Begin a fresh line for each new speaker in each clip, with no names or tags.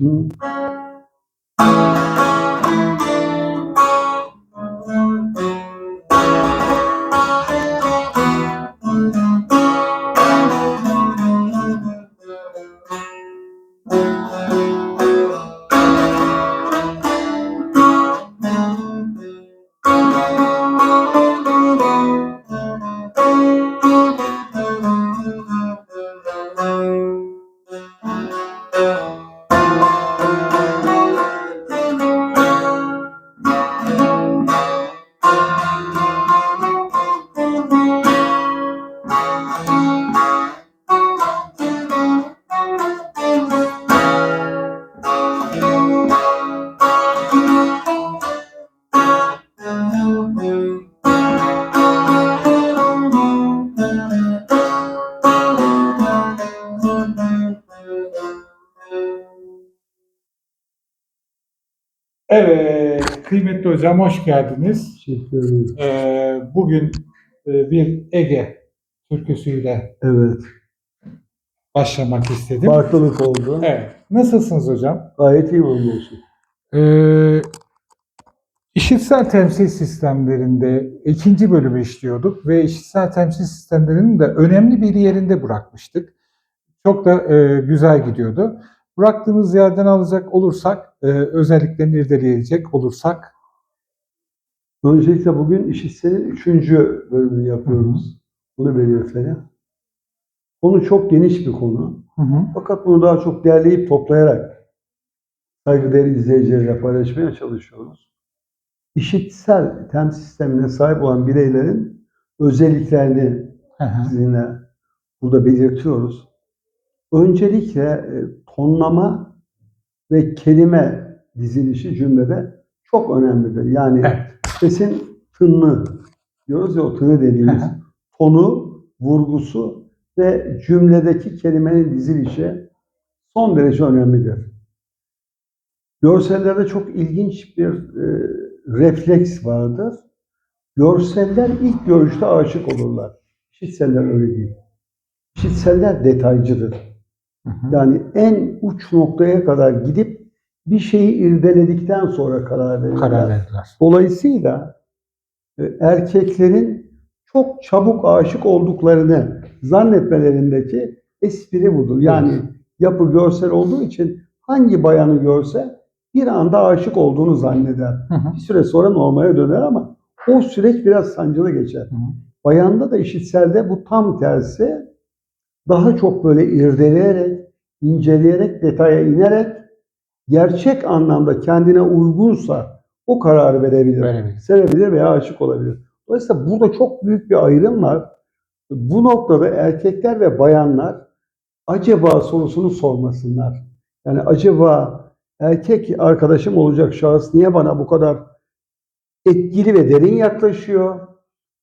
Hı.
Kıymetli hocam hoş geldiniz.
Teşekkür ederim.
Ee, bugün e, bir Ege türküsüyle
Evet.
başlamak istedim.
Farklılık oldu.
Evet, nasılsınız hocam?
Gayet iyi oldu olsun.
Ee, işitsel temsil sistemlerinde ikinci bölümü işliyorduk ve işitsel temsil sistemlerinin de önemli bir yerinde bırakmıştık. Çok da e, güzel gidiyordu. Bıraktığımız yerden alacak olursak, e, özelliklerini irdeleyecek olursak,
Öncelikle bugün işitselin üçüncü bölümünü yapıyoruz. Bunu belirtelim. Konu çok geniş bir konu.
hı hı,
Fakat bunu daha çok derleyip toplayarak saygıdeğer izleyicilerle paylaşmaya çalışıyoruz. İşitsel temsil sistemine sahip olan bireylerin özelliklerini
hı hı,
sizinle burada belirtiyoruz. Öncelikle e, tonlama ve kelime dizilişi cümlede çok önemlidir. Yani
Evet.
Sesin tını diyoruz ya o tını dediğimiz tonu, vurgusu ve cümledeki kelimenin dizilişi son derece önemlidir. Görsellerde çok ilginç bir e, refleks vardır. Görseller ilk görüşte aşık olurlar. İşitseller öyle değil. İşitseller detaycıdır. Yani en uç noktaya kadar gidip bir şeyi irdeledikten sonra karar verirler.
karar verdiler.
Dolayısıyla e, erkeklerin çok çabuk aşık olduklarını zannetmelerindeki espri budur. Yani yapı görsel olduğu için hangi bayanı görse bir anda aşık olduğunu zanneder.
Hı hı.
Bir süre sonra normale döner ama o süreç biraz sancılı geçer.
Hı hı.
Bayanda da işitselde bu tam tersi daha çok böyle irdeleyerek, inceleyerek, detaya inerek gerçek anlamda kendine uygunsa o kararı verebilir.
Verebilir.
Sevebilir veya aşık olabilir. Dolayısıyla burada çok büyük bir ayrım var. Bu noktada erkekler ve bayanlar acaba sorusunu sormasınlar. Yani acaba erkek arkadaşım olacak şahıs niye bana bu kadar etkili ve derin yaklaşıyor?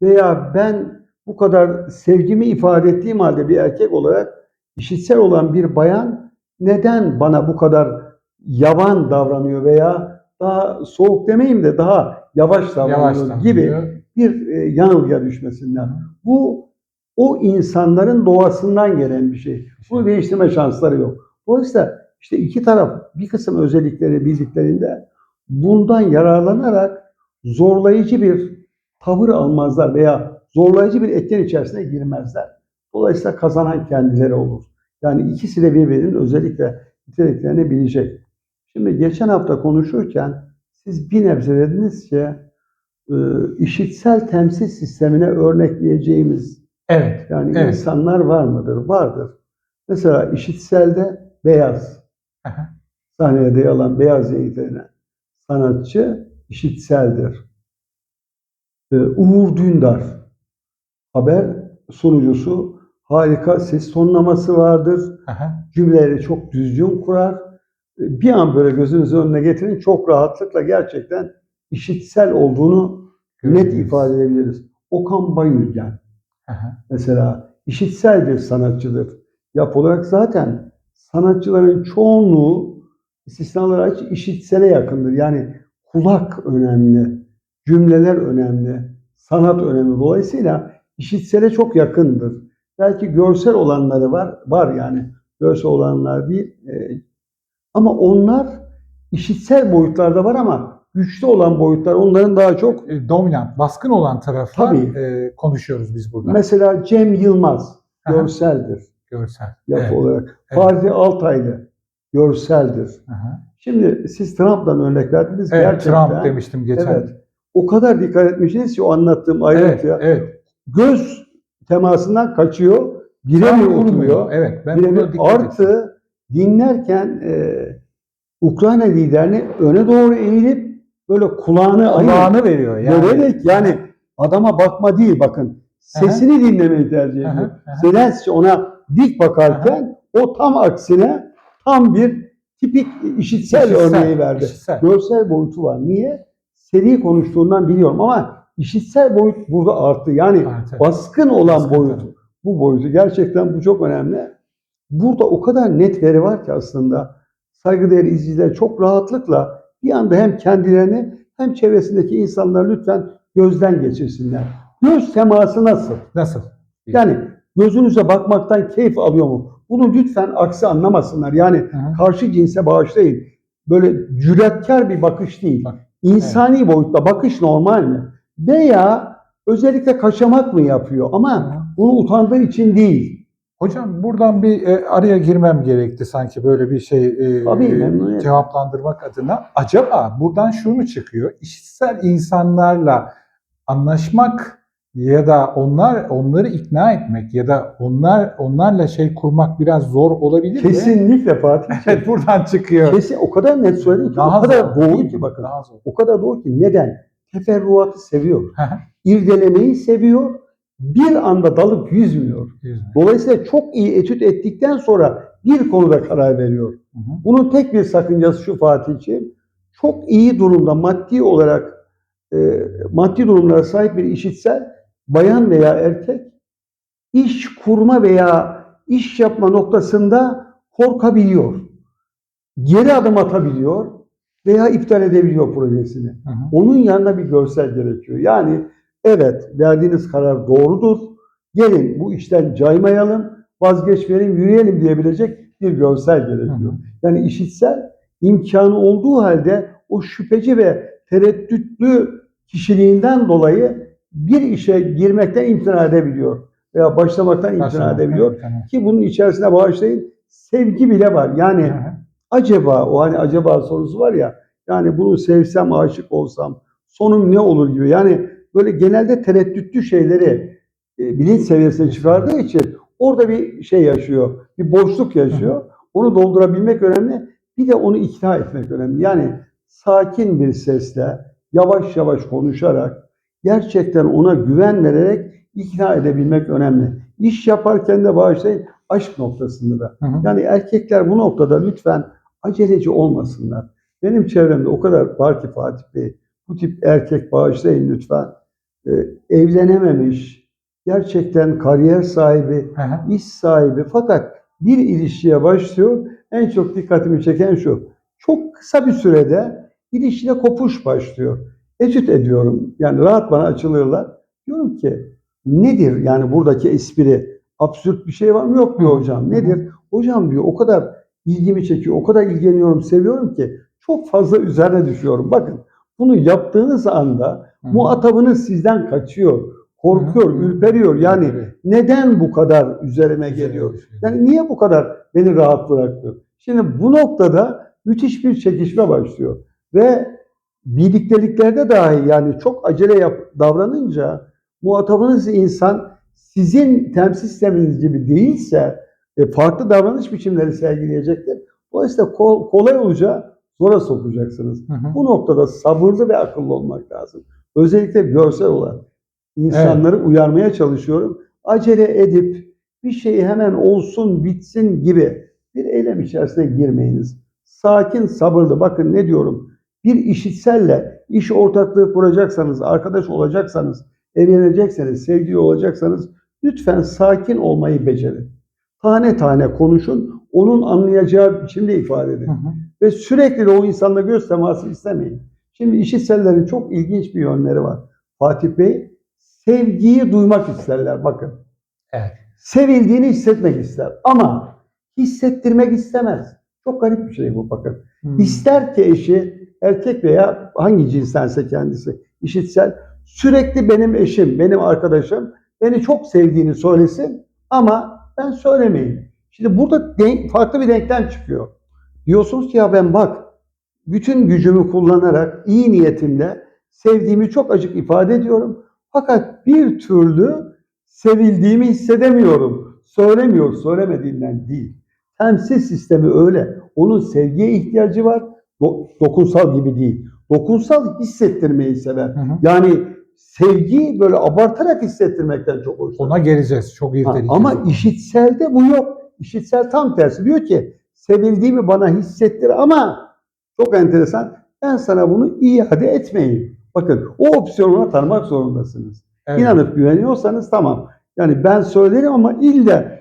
Veya ben bu kadar sevgimi ifade ettiğim halde bir erkek olarak işitsel olan bir bayan neden bana bu kadar yavan davranıyor veya daha soğuk demeyeyim de daha yavaş davranıyor
Yavaş
gibi
davranıyor.
bir e, yanılgıya düşmesinden. Bu o insanların doğasından gelen bir şey. Bunu değiştirme şansları yok. Dolayısıyla işte iki taraf bir kısım özellikleri bildiklerinde bundan yararlanarak zorlayıcı bir tavır almazlar veya zorlayıcı bir etken içerisine girmezler. Dolayısıyla kazanan kendileri olur. Yani ikisi de birbirinin özellikle niteliklerini bilecek. Şimdi geçen hafta konuşurken siz bir nebze dediniz ki e, işitsel temsil sistemine örnekleyeceğimiz
Evet.
yani
Evet.
insanlar var mıdır? Vardır. Mesela işitselde beyaz,
hı.
sahnede yer alan beyaz renklenen sanatçı işitseldir. Ee, Uğur Dündar, haber sunucusu, harika ses tonlaması vardır.
Hı.
Cümleleri çok düzgün kurar. Bir an böyle gözünüzün önüne getirin çok rahatlıkla gerçekten işitsel olduğunu net ifade edebiliriz. Okan Bayülgen, mesela işitsel bir sanatçıdır. Yap olarak zaten sanatçıların çoğunluğu istisnalar hariç işitsele yakındır. Yani kulak önemli, cümleler önemli, sanat önemli. Dolayısıyla işitsele çok yakındır. Belki görsel olanları var, var yani görsel olanlar değil. Ee, Ama onlar işitsel boyutlarda var ama güçlü olan boyutlar onların daha çok
E, dominant, baskın olan taraflar
Tabii.
e, konuşuyoruz biz burada.
mesela Cem Yılmaz
Aha.
görseldir
Görsel.
yapı
Evet.
olarak.
Evet.
Fatih Altaylı görseldir.
Aha.
Şimdi siz Trump'dan örnek verdiniz.
Evet,
Gerçekten,
Trump demiştim geçen.
Evet. O kadar dikkat etmişsiniz ki o anlattığım
Evet,
ayrıntıya.
evet.
Göz temasından kaçıyor, giremiyor oturuyor.
Evet, ben buna dikkat ettim.
Dinlerken e, Ukrayna liderini öne doğru eğilip böyle kulağını
Kulağını veriyor yani.
vererek yani adama bakma değil bakın. Sesini dinlemeyi tercih ediyor.
Aha, aha.
Zelenski ona dik bakarken o tam aksine tam bir tipik işitsel, örneği verdi.
işitsel.
Görsel boyutu var. Niye? Seri konuştuğundan biliyorum ama işitsel boyut burada arttı. Yani
Arttı.
baskın olan
Baskın
boyut.
tabii.
Bu boyutu. Gerçekten bu çok önemli. Burada o kadar net veri var ki aslında saygıdeğer izleyiciler çok rahatlıkla bir anda hem kendilerini hem çevresindeki insanları lütfen gözden geçirsinler. Göz teması nasıl?
Nasıl?
Yani gözünüze bakmaktan keyif alıyor mu? Bunu lütfen aksi anlamasınlar. Yani
Aha.
karşı cinse bağışlayın. Böyle cüretkar bir bakış değil.
Bak,
İnsani boyutta bakış normal mi? Veya özellikle kaçamak mı yapıyor? Ama
Aha.
bunu utandığı için değil.
Hocam buradan bir e, araya girmem gerekti sanki böyle bir şey e,
Tabii, memnuniyetle.
cevaplandırmak adına. Acaba buradan şu mu çıkıyor? İşitsel insanlarla anlaşmak ya da onlar onları ikna etmek ya da onlar onlarla şey kurmak biraz zor olabilir mi?
Kesinlikle Fatih.
Evet buradan çıkıyor.
Kesin o kadar net söyledin ki
Daha
o kadar
zor,
doğru ki bakın.
Daha zor.
O kadar doğru ki neden? Teferruatı seviyor. İrdelemeyi seviyor. Bir anda dalıp yüzmüyor. Dolayısıyla çok iyi etüt ettikten sonra bir konuda karar veriyor.
Hı hı.
Bunun tek bir sakıncası şu Fatihciğim. Çok iyi durumda maddi olarak e, maddi durumlara sahip bir işitsel bayan veya erkek iş kurma veya iş yapma noktasında korkabiliyor. Geri adım atabiliyor veya iptal edebiliyor projesini.
Hı hı.
Onun yanına bir görsel gerekiyor. Yani evet verdiğiniz karar doğrudur. Gelin bu işten caymayalım, vazgeçmeyelim, yürüyelim diyebilecek bir görsel gerekiyor. Yani işitsel imkanı olduğu halde o şüpheci ve tereddütlü kişiliğinden dolayı bir işe girmekten imtina edebiliyor veya başlamaktan imtina
Başlamak,
edebiliyor.
evet, tamam.
Ki bunun içerisine bağışlayın sevgi bile var. Yani
Hı hı.
acaba o hani acaba sorusu var ya yani bunu sevsem aşık olsam sonum ne olur gibi yani böyle genelde tereddütlü şeyleri e, bilinç seviyesine çıkardığı için orada bir şey yaşıyor bir boşluk yaşıyor onu doldurabilmek önemli bir de onu ikna etmek önemli yani sakin bir sesle yavaş yavaş konuşarak gerçekten ona güven vererek ikna edebilmek önemli İş yaparken de bağışlayın aşk noktasında da
Hı hı.
yani erkekler bu noktada lütfen aceleci olmasınlar. Benim çevremde o kadar var ki Fatih Bey. Bu tip erkek bağışlayın lütfen. Ee, evlenememiş, gerçekten kariyer sahibi,
hı.
iş sahibi fakat bir ilişkiye başlıyor. En çok dikkatimi çeken şu. Çok kısa bir sürede ilişkide kopuş başlıyor. Etüt ediyorum. Yani rahat bana açılıyorlar. Diyorum ki nedir yani buradaki espri? Absürt bir şey var mı? Yok diyor hocam. Nedir? Hocam diyor o kadar ilgimi çekiyor, o kadar ilgileniyorum, seviyorum ki çok fazla üzerine düşüyorum. Bakın bunu yaptığınız anda muhatabınız sizden kaçıyor, korkuyor, ürperiyor. Yani neden bu kadar üzerime geliyor? Yani niye bu kadar beni rahat bırakıyor? Şimdi bu noktada müthiş bir çekişme başlıyor. Ve birlikteliklerde dahi yani çok acele yap, davranınca muhatabınız insan sizin temsil sisteminiz gibi değilse e, farklı davranış biçimleri sergileyecektir. Dolayısıyla kol- kolay olunca zora sokacaksınız.
Hı hı.
Bu noktada sabırlı ve akıllı olmak lazım. Özellikle görsel olan insanları uyarmaya çalışıyorum. Acele edip bir şey hemen olsun bitsin gibi bir eylem içerisine girmeyiniz. Sakin, sabırlı. Bakın ne diyorum. Bir işitselle iş ortaklığı kuracaksanız, arkadaş olacaksanız, evlenecekseniz, sevgili olacaksanız lütfen sakin olmayı becerin. Tane tane konuşun, onun anlayacağı biçimde ifade edin
Hı hı.
Ve sürekli o insanla göz teması istemeyin. Şimdi işitsellerin çok ilginç bir yönleri var. Fatih Bey, sevgiyi duymak isterler bakın.
Evet.
Sevildiğini hissetmek ister ama hissettirmek istemez. Çok garip bir şey bu bakın.
Hmm.
İster ki eşi erkek veya hangi cinstense kendisi işitsel sürekli benim eşim, benim arkadaşım beni çok sevdiğini söylesin ama ben söylemeyeyim. Şimdi burada denk, farklı bir denklem çıkıyor. Diyorsunuz ki ya ben bak bütün gücümü kullanarak iyi niyetimle sevdiğimi çok açık ifade ediyorum. Fakat bir türlü sevildiğimi hissedemiyorum. Söylemiyor, söylemediğinden değil. Temsil sistemi öyle. Onun sevgiye ihtiyacı var. Do- dokunsal gibi değil. Dokunsal hissettirmeyi sever.
Hı hı.
Yani sevgi böyle abartarak hissettirmekten çok hoşlanır.
Ona geleceğiz. Çok irdeleyeceğiz.
ama işitselde bu yok. İşitsel tam tersi. Diyor ki sevildiğimi bana hissettir ama çok enteresan ben sana bunu iade etmeyeyim. Bakın o opsiyonu tanımak zorundasınız.
Evet.
İnanıp güveniyorsanız tamam. Yani ben söylerim ama illa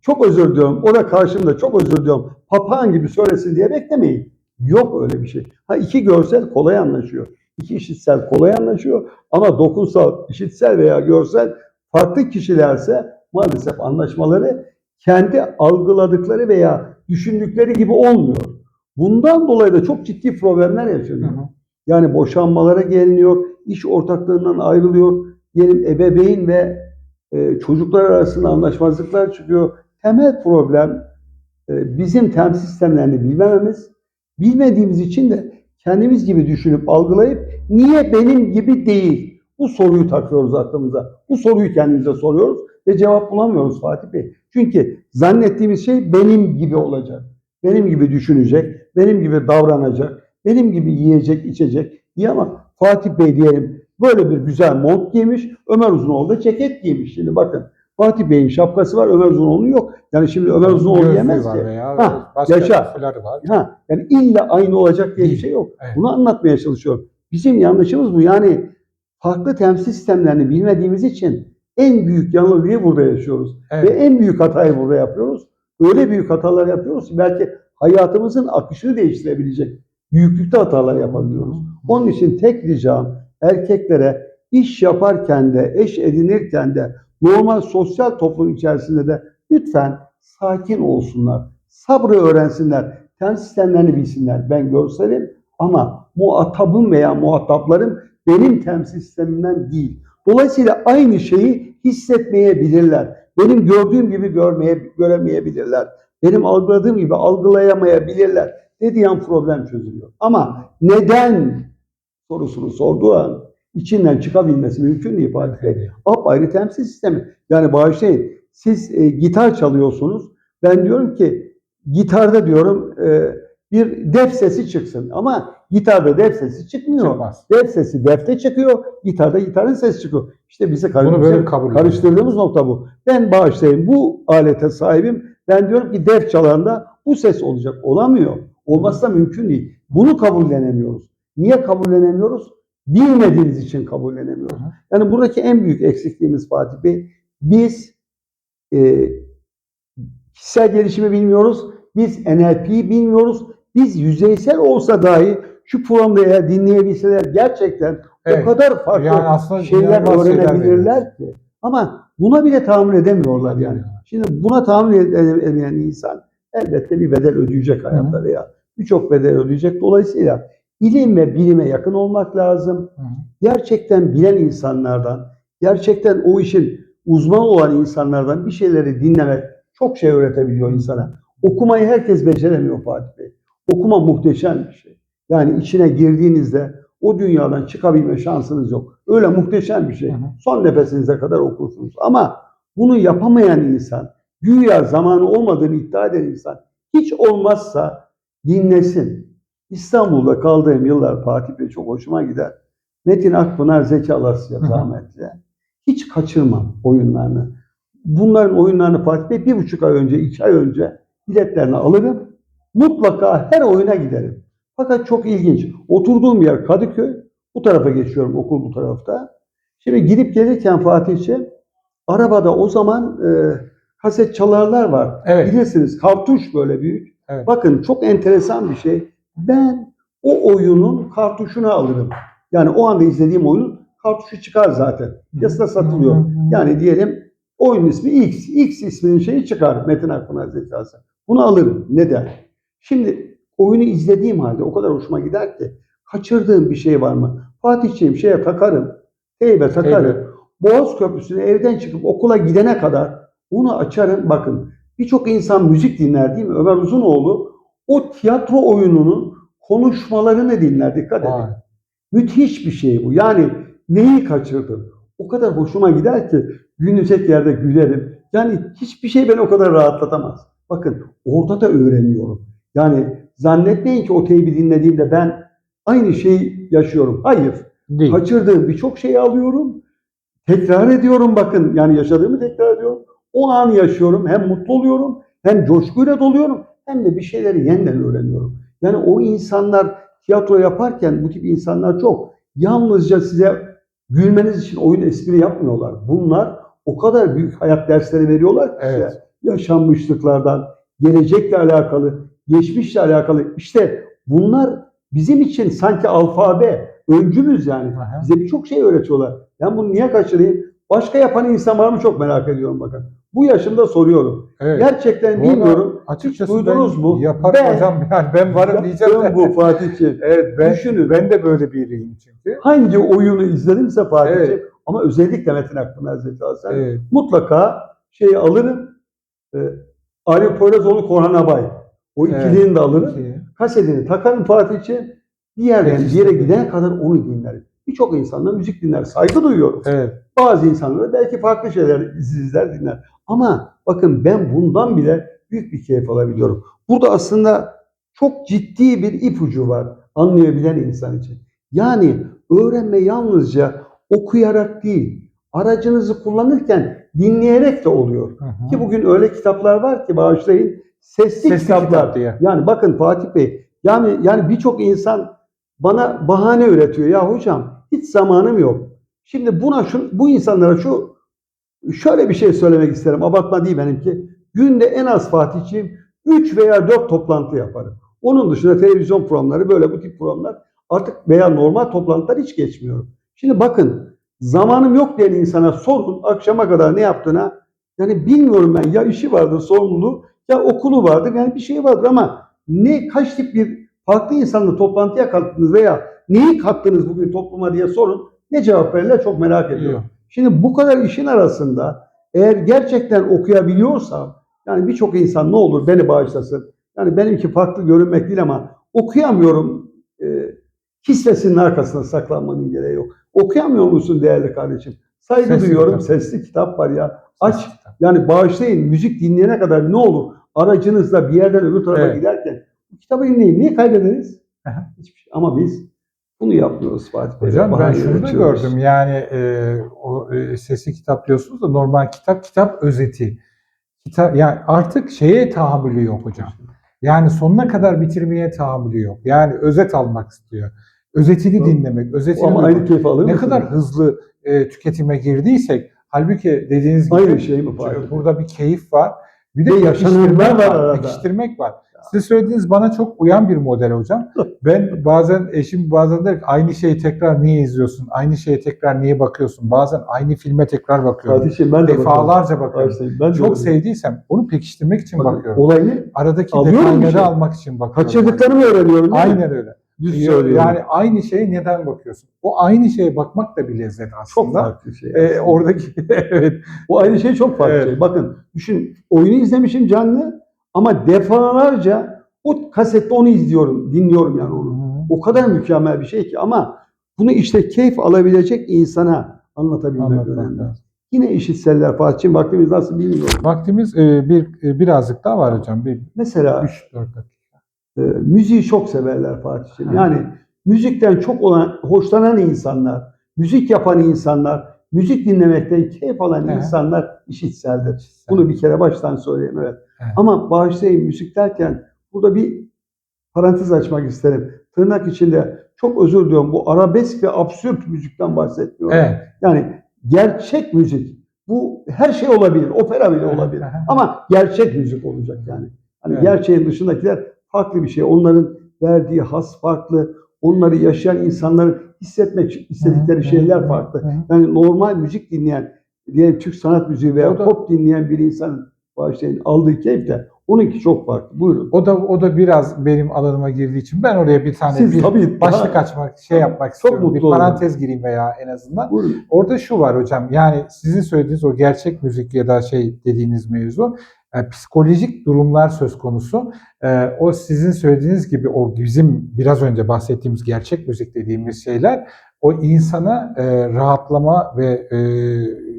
çok özür diliyorum. O da karşımda çok özür diliyorum. Papağan gibi söylesin diye beklemeyin. Yok öyle bir şey. Ha iki görsel kolay anlaşıyor. İki işitsel kolay anlaşıyor. Ama dokunsal, işitsel veya görsel farklı kişilerse maalesef anlaşmaları kendi algıladıkları veya düşündükleri gibi olmuyor. Bundan dolayı da çok ciddi problemler yaşanıyor.
hı.
Yani boşanmalara geliniyor, iş ortaklığından ayrılıyor, diyelim ebeveyn ve e, çocuklar arasında anlaşmazlıklar çıkıyor. Temel problem e, bizim temsil sistemlerini bilmememiz, bilmediğimiz için de kendimiz gibi düşünüp algılayıp niye benim gibi değil? Bu soruyu takıyoruz aklımıza. Bu soruyu kendimize soruyoruz ve cevap bulamıyoruz Fatih Bey. Çünkü zannettiğimiz şey benim gibi olacak. Benim gibi düşünecek, benim gibi davranacak, benim gibi yiyecek, içecek diye ama Fatih Bey diyelim böyle bir güzel mont giymiş, Ömer Uzunoğlu da ceket giymiş. Şimdi bakın Fatih Bey'in şapkası var, Ömer Uzunoğlu'nun yok. Yani şimdi Ömer Uzunoğlu yemez ki.
Veya
Ha, yaşa.
var.
Ha, yani illa aynı olacak diye bir şey yok.
Evet.
Bunu anlatmaya çalışıyorum. Bizim yanlışımız bu. Yani farklı temsil sistemlerini bilmediğimiz için en büyük yanılgıyı burada yaşıyoruz.
Evet.
Ve en büyük hatayı burada yapıyoruz. Öyle büyük hatalar yapıyoruz ki belki hayatımızın akışını değiştirebilecek büyüklükte hatalar yapabiliyoruz. Onun için tek ricam erkeklere iş yaparken de, eş edinirken de, normal sosyal toplum içerisinde de lütfen sakin olsunlar. Sabrı öğrensinler. Temsil sistemlerini bilsinler. Ben görselim ama muhatabım veya muhataplarım benim temsil sistemimden değil. Dolayısıyla aynı şeyi hissetmeyebilirler. Benim gördüğüm gibi görmeye, göremeyebilirler. Benim algıladığım gibi algılayamayabilirler. Dediği an problem çözülüyor. Ama neden sorusunu sorduğu an içinden çıkabilmesi mümkün değil Fatih Bey. Apayrı temsil sistemi. Yani bağışlayın. Siz e, gitar çalıyorsunuz. Ben diyorum ki gitarda diyorum e, bir def sesi çıksın. Ama gitarda def sesi çıkmıyor.
Çıkmaz.
Def sesi defte çıkıyor. Gitarda gitarın sesi çıkıyor. İşte
Bunu böyle kabul
karıştırdığımız nokta bu. Ben bağışlayın bu alete sahibim. Ben diyorum ki def çalanda bu ses olacak. Olamıyor. Olması da mümkün değil. Bunu kabullenemiyoruz. Niye kabullenemiyoruz? Bilmediğimiz için kabullenemiyoruz. Yani buradaki en büyük eksikliğimiz Fatih Bey, biz e, kişisel gelişimi bilmiyoruz, biz NLP'yi bilmiyoruz, biz yüzeysel olsa dahi şu programda eğer dinleyebilseler gerçekten
Evet.
o kadar farklı
Yani aslında
şeyler öğrenebilirler ki. Ama buna bile tahammül edemiyorlar yani.
Edemiyorlar.
Şimdi buna tahammül ede- edemeyen insan elbette bir bedel ödeyecek hayatta veya birçok bedel ödeyecek. Dolayısıyla ilim ve bilime yakın olmak lazım
hı.
gerçekten bilen insanlardan, gerçekten o işin uzman olan insanlardan bir şeyleri dinlemek çok şey öğretebiliyor insana. Okumayı herkes beceremiyor Fatih Bey. Okuma muhteşem bir şey. Yani içine girdiğinizde o dünyadan çıkabilme şansınız yok. Öyle muhteşem bir şey. Son nefesinize kadar okursunuz. Ama bunu yapamayan insan, güya zamanı olmadığını iddia eden insan hiç olmazsa dinlesin. İstanbul'da kaldığım yıllar Fatih Bey çok hoşuma gider. Metin Akpınar, Zeki Alasya rahmetli. Hiç kaçırmam oyunlarını. Bunların oyunlarını Fatih Bey bir buçuk ay önce, iki ay önce biletlerini alırım. Mutlaka her oyuna giderim. Fakat çok ilginç. Oturduğum yer Kadıköy. Bu tarafa geçiyorum okul bu tarafta. Şimdi gidip gelirken Fatih'ciğim arabada o zaman e, kaset çalarlar var.
Evet.
Bilirsiniz kartuş böyle büyük.
Evet.
Bakın çok enteresan bir şey. Ben o oyunun kartuşunu alırım. Yani o anda izlediğim oyunun kartuşu çıkar zaten. Piyasada satılıyor. Yani diyelim oyun ismi X. X isminin şeyi çıkar Metin Akpınar zekası. Bunu alırım. Neden? Şimdi oyunu izlediğim halde o kadar hoşuma gider ki kaçırdığım bir şey var mı? Fatihciğim şeye takarım, teybe takarım.
Evet.
Boğaz Köprüsü'ne evden çıkıp okula gidene kadar onu açarım. Bakın birçok insan müzik dinler değil mi? Ömer Uzunoğlu o tiyatro oyununun konuşmalarını dinler. Dikkat edin. Müthiş bir şey bu. Yani neyi kaçırdım? O kadar hoşuma gider ki gündüz yerde gülerim. Yani hiçbir şey beni o kadar rahatlatamaz. Bakın orada da öğreniyorum. Yani zannetmeyin ki o teybi dinlediğimde ben aynı şeyi yaşıyorum. Hayır.
Değil.
Kaçırdığım birçok şeyi alıyorum. Tekrar ediyorum bakın. Yani yaşadığımı tekrar ediyorum. O an yaşıyorum. Hem mutlu oluyorum, hem coşkuyla doluyorum, hem de bir şeyleri yeniden öğreniyorum. Yani o insanlar tiyatro yaparken bu tip insanlar çok. Yalnızca size gülmeniz için oyun espri yapmıyorlar. Bunlar o kadar büyük hayat dersleri veriyorlar ki size.
Evet.
Yaşanmışlıklardan, gelecekle alakalı, geçmişle alakalı. İşte bunlar bizim için sanki alfabe, öncümüz yani.
Aha.
Bize birçok şey öğretiyorlar. Ben bunu niye kaçırayım? Başka yapan insan var mı çok merak ediyorum bakın. Bu yaşımda soruyorum.
Evet.
Gerçekten
arada
bilmiyorum.
Açıkçası
duydunuz
ben
mu?
Yaparım
Ben-
hocam yani ben varım diyeceğim de.
Bu Fatihciğim.
Evet ben,
Düşünün.
ben de böyle biriyim çünkü.
Hangi oyunu izledimse Fatihciğim
Evet.
ama özellikle Metin Akpınar Hazreti Hasan
Evet.
mutlaka şeyi alırım. E, Ali Poyrazoğlu Korhan Abay. O
Evet.
ikiliğini de alırım.
Peki.
Kasetini takarım Fatih'ciğim. Bir yerden
Evet.
bir yere gidene kadar onu dinlerim. Birçok insanla müzik dinler. Saygı duyuyorum.
Evet.
Bazı insanlar belki farklı şeyler izler dinler. Ama bakın ben bundan bile büyük bir keyif alabiliyorum. Burada aslında çok ciddi bir ipucu var anlayabilen insan için. Yani öğrenme yalnızca okuyarak değil, aracınızı kullanırken dinleyerek de oluyor.
Hı hı.
Ki bugün öyle kitaplar var ki bağışlayın sesli,
Sesli
kitaplar.
kitap diye.
Yani bakın Fatih Bey yani yani birçok insan bana bahane üretiyor. Ya hocam hiç zamanım yok. Şimdi buna şu, bu insanlara şu şöyle bir şey söylemek isterim. Abartma değil benimki. Günde en az Fatihciğim 3 veya 4 toplantı yaparım. Onun dışında televizyon programları böyle bu tip programlar artık veya normal toplantılar hiç geçmiyorum. Şimdi bakın zamanım yok diyen insana sorun akşama kadar ne yaptığına yani bilmiyorum ben ya işi vardır sorumluluğu ya okulu vardır yani bir şey vardır ama ne kaç tip bir farklı insanla toplantıya kalktınız veya neyi kattınız bugün topluma diye sorun ne cevap verirler çok merak ediyorum.
Yok.
Şimdi bu kadar işin arasında eğer gerçekten okuyabiliyorsam yani birçok insan ne olur beni bağışlasın. Yani benimki farklı görünmek değil ama okuyamıyorum. E, kisvesinin arkasına saklanmanın gereği yok. Okuyamıyor musun değerli kardeşim? Saygı
Sesli
duyuyorum.
kitap.
Sesli kitap var ya. Aç.
Sesli.
Yani bağışlayın. Müzik dinleyene kadar ne olur? Aracınızla bir yerden öbür tarafa
Evet.
giderken bu kitabı dinleyin. Niye kaybederiz?
Aha.
Hiçbir şey. Ama biz bunu yapmıyoruz Fatih Bey.
Hocam ben şunu da gördüm yani e, o e, sesli kitap diyorsunuz da normal kitap kitap özeti. Kitap yani artık şeye tahammülü yok hocam. Yani sonuna kadar bitirmeye tahammülü yok. Yani özet almak istiyor. Özetini
Doğru.
dinlemek, özetini
Ama aynı keyif alır
ne
mısınız?
kadar hızlı e, tüketime girdiysek halbuki dediğiniz gibi
Aynı şey mi
burada bir keyif var. Bir de
yaşananlar
pekiştirmek
var arada.
Pekiştirmek var. Size söylediğiniz bana çok uyan bir model hocam. Ben bazen eşim bazen der ki aynı şeyi tekrar niye izliyorsun? Aynı şeye tekrar niye bakıyorsun? Bazen aynı filme tekrar bakıyorum.
Fatih'im ben de
Defalarca bakıyorum.
Başlayayım. Ben de
Çok
öyle. Defalarca o kasette onu izliyorum, dinliyorum yani onu. O kadar mükemmel bir şey ki ama bunu işte keyif alabilecek insana anlatabilmek önemli. Yine işitseller Fatih'im vaktimiz nasıl bilmiyorum.
Vaktimiz e, bir e, birazcık daha var hocam. Bir
Mesela
3 4 dakika.
E, müziği çok severler Fatih'im.
Hı.
Yani müzikten çok olan, hoşlanan insanlar, müzik yapan insanlar, müzik dinlemekten keyif alan
Hı.
insanlar işitseldir. Bunu bir kere baştan söyleyeyim evet.
Evet.
Ama bağışlayın müzik derken burada bir parantez açmak isterim. Tırnak içinde çok özür diliyorum bu arabesk ve absürt müzikten bahsetmiyorum.
Evet.
Yani gerçek müzik. Bu her şey olabilir. Opera bile olabilir. Ama gerçek müzik olacak yani. Hani
Evet.
gerçeğin dışındakiler farklı bir şey. Onların verdiği has farklı. Onları yaşayan insanların hissetmek istedikleri şeyler farklı. Yani normal müzik dinleyen, diyelim Türk sanat müziği veya
da-
pop dinleyen bir insanın bağışlayın aldığı keyif de Onunki çok farklı. Buyurun.
O da o da biraz benim alanıma girdiği için ben oraya bir tane
Siz
bir
tabii
başlık
daha-
açmak, şey yapmak
Çok
istiyorum.
mutlu
Bir
olurum.
parantez gireyim veya en azından.
Buyurun.
Orada şu var hocam. Yani sizin söylediğiniz o gerçek müzik ya da şey dediğiniz mevzu e, psikolojik durumlar söz konusu. E, o sizin söylediğiniz gibi o bizim biraz önce bahsettiğimiz gerçek müzik dediğimiz şeyler o insana e, rahatlama ve e,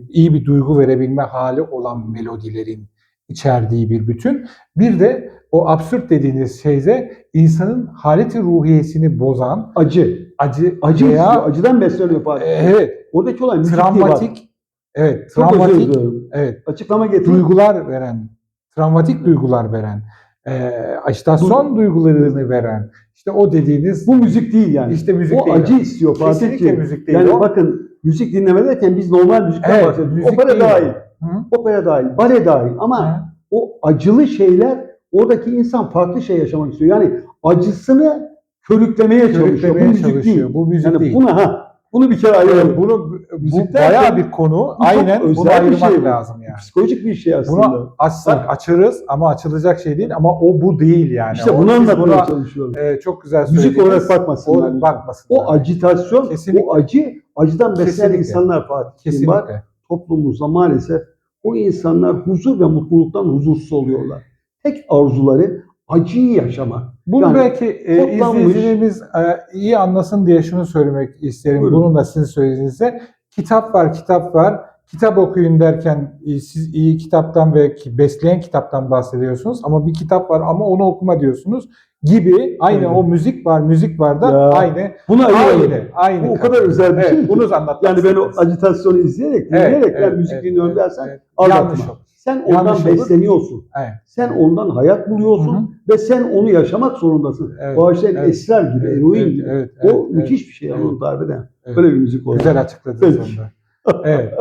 iyi bir duygu verebilme hali olan melodilerin içerdiği bir bütün. Bir de o absürt dediğiniz şeyde insanın haleti ruhiyesini bozan
Acı.
acı,
Acı
veya.
Acıdan besleniyor Fatih.
evet
Oradaki olan
travmatik evet travmatik evet
Açıklama getir.
duygular veren travmatik duygular veren e, ajitasyon duygularını veren işte o dediğiniz
Bu müzik değil yani.
işte müzik
o
değil.
acı istiyor
Kesinlikle
Fatih'ciğim.
müzik değil
Yani
o.
bakın müzik dinleme derken biz normal müzikten
Evet,
bahsediyoruz.
müzik
Opera dahil.
Hı?
Opera dahil. Bale dahil. Ama
Hı?
o acılı şeyler oradaki insan farklı şey yaşamak istiyor. Yani acısını körüklemeye çalışıyor. Bu
Körüklemeye
müzik
çalışıyor.
değil.
Bu müzik
Yani
değil.
buna ha bunu bir kere ayıralım.
Evet, bunu bu
Müzik
bayağı bir konu. Aynen bunu ayırmak
şey bu.
lazım yani.
Psikolojik bir şey aslında.
Bunu açsak açarız ama açılacak şey değil ama o bu değil yani.
işte bunu anlatmaya çalışıyorum.
e, çok güzel
Müzik
söylediniz.
olarak bakmasınlar.
O, bakmasın.
O acitasyon,
Kesinlikle.
o acı, acıdan beslenen insanlar Fatih. Var.
Kesinlikle.
Toplumumuzda maalesef o insanlar huzur ve mutluluktan huzursuz oluyorlar. Tek arzuları acıyı yaşamak.
Bunu
Yani
belki e, izleyicilerimiz e, iyi anlasın diye şunu söylemek isterim.
Buyurun.
Bunun da sizin söylediğinizde. Kitap var, kitap var. Kitap okuyun derken e, siz iyi kitaptan ve besleyen kitaptan bahsediyorsunuz. Ama bir kitap var ama onu okuma diyorsunuz gibi. Aynı
Evet.
o müzik var, müzik var da
Ya,
aynı.
Bunu ayıralım.
Aynı, aynı.
Bu o kadar özel bir
evet,
şey ki.
Bunu anlatmak
Yani ben o
istedim.
acitasyonu izleyerek,
Evet,
dinleyerek ben
evet,
müzik
evet,
dinliyorum
evet,
dersen
evet. Yanlış olur.
Sen ondan
Yanlış olur.
besleniyorsun.
Evet.
Sen ondan hayat buluyorsun
Hı hı.
ve sen onu yaşamak zorundasın.
Evet,
Bağışlayan
evet,
esrar gibi,
Evet,
eroin
evet,
gibi.
evet,
o
evet,
müthiş bir şey
evet.
onu tarif eden.
Evet.
Böyle bir müzik oldu.
Güzel açıkladınız
Peki.
onu da. Evet.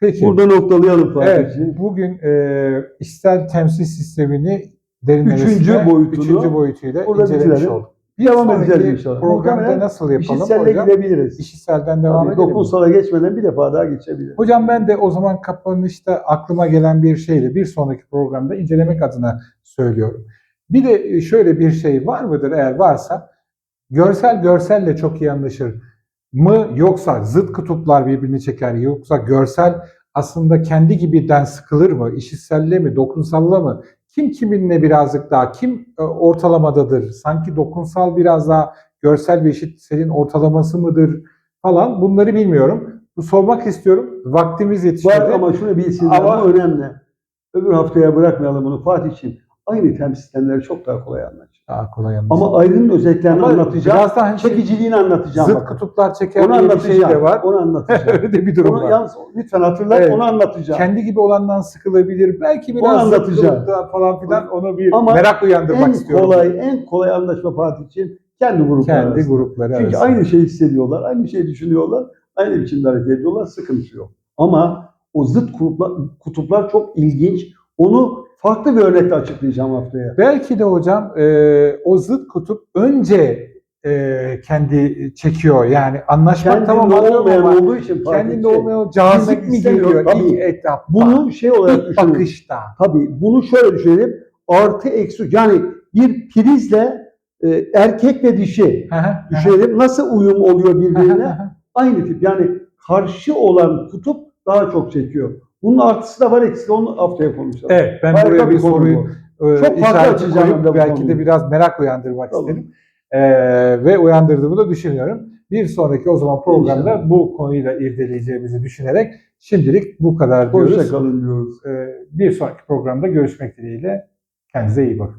Peki.
Burada noktalayalım
Evet,
Fatih'ciğim.
bugün e, işsel temsil sistemini derinlemesine
Üçüncü boyutunu
üçüncü boyutuyla incelemiş
bitirelim.
Olduk.
Devam
sonraki
edeceğiz inşallah.
Programda nasıl yapalım
İşitselle
hocam?
gidebiliriz.
İşitselden devam
Tabii,
edelim.
dokunsala geçmeden bir defa daha geçebiliriz.
Hocam ben de o zaman kapanışta aklıma gelen bir şeyle bir sonraki programda incelemek adına söylüyorum. Bir de şöyle bir şey var mıdır eğer varsa görsel görselle çok iyi anlaşır mı yoksa zıt kutuplar birbirini çeker yoksa görsel aslında kendi gibiden sıkılır mı? İşitselle mi, dokunsalla mı? Kim kiminle birazcık daha, kim e, ortalamadadır? Sanki dokunsal biraz daha görsel ve işitselin ortalaması mıdır falan bunları bilmiyorum. Bu sormak istiyorum. Vaktimiz yetişmedi.
Var ama şunu bilsinler
Ama-
önemli. Öbür haftaya bırakmayalım bunu Fatih'ciğim. Aynı temsilcileri çok daha kolay anlatacağım.
Daha kolay anlaşılır.
Ama ayrının özelliklerini
Ama
anlatacağım.
biraz daha hani şey-
Çekiciliğini anlatacağım.
zıt
bakın.
kutuplar çeker
Onu
bir şey de var.
Onu anlatacağım.
Öyle de bir durum
onu
var.
yalnız lütfen hatırlat
Evet.
onu anlatacağım.
Kendi gibi olandan sıkılabilir. Belki
Onu
biraz zıt
anlatacağım.
falan filan onu bir
Ama
merak uyandırmak
en
istiyorum.
kolay, en kolay anlaşma Fatih'ciğim kendi grupları
Kendi
arasında.
grupları
Çünkü
arasında.
aynı şeyi hissediyorlar, aynı şeyi düşünüyorlar, aynı biçimde hareket ediyorlar, sıkıntı yok. Ama o zıt kutuplar, kutuplar çok ilginç. Onu farklı bir örnekle açıklayacağım haftaya.
Belki de hocam e, o zıt kutup önce e, kendi çekiyor. Yani anlaşmak
Kendinde
tamam
olmayan
ama
olduğu için
kendinde olmayan cazip mi geliyor
tabii.
ilk etapta?
bunu şey olarak
ilk
düşünün.
bakışta.
Tabii bunu şöyle düşünelim. Artı eksi yani bir prizle e, erkek ve dişi düşünelim. Nasıl uyum oluyor birbirine? Aynı tip. Yani karşı olan kutup daha çok çekiyor. Bunun artısı da var eksisi de onu haftaya konuşalım.
Evet ben
Harika
buraya bir soruyu e,
Çok
işareti
açacağım bu
belki de biraz merak uyandırmak
Tamam.
istedim. E, ve uyandırdığımı da düşünüyorum. Bir sonraki o zaman programda
İnşallah.
bu konuyla irdeleyeceğimizi düşünerek şimdilik bu kadar diyoruz.
Hoşça kalın diyoruz.
E, bir sonraki programda görüşmek dileğiyle. Kendinize iyi bakın.